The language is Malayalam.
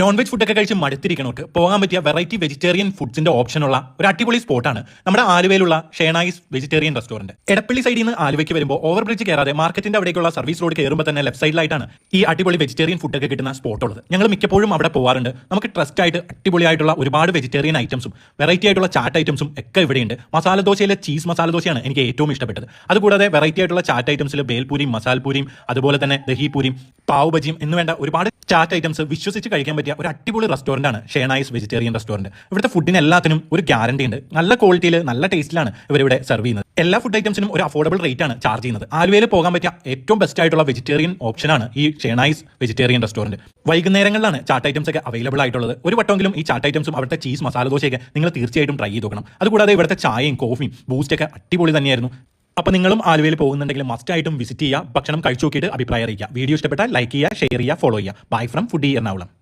നോൺ വെജ് ഫുഡൊക്കെ കഴിച്ച് മടുത്തിരിക്കണോട്ട് പോകാൻ പറ്റിയ വെറൈറ്റി വെജിറ്റേറിയൻ ഫുഡ്സിന്റെ ഓപ്ഷനുള്ള ഒരു അടിപൊളി സ്പോട്ടാണ് നമ്മുടെ ആലുവയിലുള്ള ഷേണായിസ് വെജിറ്റേറിയൻ റെസ്റ്റോറന്റ് എടപ്പള്ളി സൈഡിൽ നിന്ന് ആലുവയ്ക്ക് വരുമ്പോൾ ഓവർ ബ്രിഡ്ജ് കയറാതെ മാർക്കറ്റിന്റെ അവിടേക്കുള്ള സർവീസ് റോഡ് കയറുമ്പോൾ തന്നെ ലെഫ്റ്റ് സൈഡിലായിട്ടാണ് ഈ അടിപൊളി വെജിറ്റേറിയൻ ഫുഡൊക്കെ കിട്ടുന്ന സ്പോട്ട് ഉള്ളത്. ഞങ്ങൾ മിക്കപ്പോഴും അവിടെ പോകാറുണ്ട് നമുക്ക് ട്രസ്റ്റ് ആയിട്ട് അടിപൊളി ആയിട്ടുള്ള ഒരുപാട് വെജിറ്റേറിയൻ ഐറ്റംസും വെറൈറ്റി ആയിട്ടുള്ള ചാറ്റ് ഐറ്റംസും ഒക്കെ ഇവിടെയുണ്ട്. മസാല ദോശയിലെ ചീസ് മസാല ദോശയാണ് എനിക്ക് ഏറ്റവും ഇഷ്ടപ്പെട്ടത്. അതുകൂടാതെ വെറൈറ്റി ആയിട്ടുള്ള ചാറ്റ് ഐറ്റംസിൽ ബേൽപൂരിയും മസാൽപൂരിയും അതുപോലെ തന്നെ ദഹിപൂരിയും പാവ് ബജിയും എന്ന് വേണ്ട ഒരുപാട് ചാറ്റ് ഐറ്റംസ് വിശ്വസിച്ച് കഴിക്കാൻ പറ്റിയ ഒരു അടിപൊളി റെസ്റ്റോറന്റ് ആണ്. ഷേണായിസ് വെജിറ്റേറിയൻ റെസ്റ്റോറന്റ് ഇവിടുത്തെ ഫുഡിന് എല്ലാത്തിനും ഒരു ഗ്യാരണ്ടി ഉണ്ട്. നല്ല ക്വാളിറ്റിയിൽ നല്ല ടേസ്റ്റിലാണ് ഇവരിവിടെ സെർവ് ചെയ്യുന്നത്. എല്ലാ ഫുഡ് ഐറ്റംസിനും ഒരു അഫോർഡബിൾ റേറ്റ് ആണ് ചാർജ് ചെയ്യുന്നത്. ആലുവയിൽ പോകാൻ പറ്റിയ ഏറ്റവും ബെസ്റ്റ് ആയിട്ടുള്ള വെജിറ്റേറിയൻ ഓപ്ഷൻ ആണ് ഈ ഷേണായിസ് വെജിറ്റേറിയൻ റെസ്റ്റോറന്റ് വൈകുന്നേരങ്ങളിലാണ് ചാർട്ട് ഐറ്റംസ് ഒക്കെ അവൈലബിൾ ആയിട്ടുള്ളത്. ഒരു വട്ടമെങ്കിലും ഈ ചാർട്ട് ഐറ്റംസും അവിടുത്തെ ചീസ് മസാല ദോശയൊക്കെ നിങ്ങൾ തീർച്ചയായിട്ടും ട്രൈ ചെയ്ത് നോക്കണം. അതുകൂടാതെ ഇവിടുത്തെ ചായയും കോഫിയും ബൂസ്റ്റ് ഒക്കെ അടിപൊളി തന്നെയായിരുന്നു. അപ്പോൾ നിങ്ങളും ആലുവയിൽ പോകുന്നുണ്ടെങ്കിൽ മസ്റ്റ് ആയിട്ടും വിസിറ്റ് ചെയ്യുക. ഭക്ഷണം കഴിച്ചു നോക്കിയിട്ട് അഭിപ്രായം അറിയിക്കുക. വീഡിയോ ഇഷ്ടപ്പെട്ടാൽ ലൈക്ക് ചെയ്യുക ഷെയർ ചെയ്യുക ഫോളോ ചെയ്യുക. Bye from foodie Ernakulam.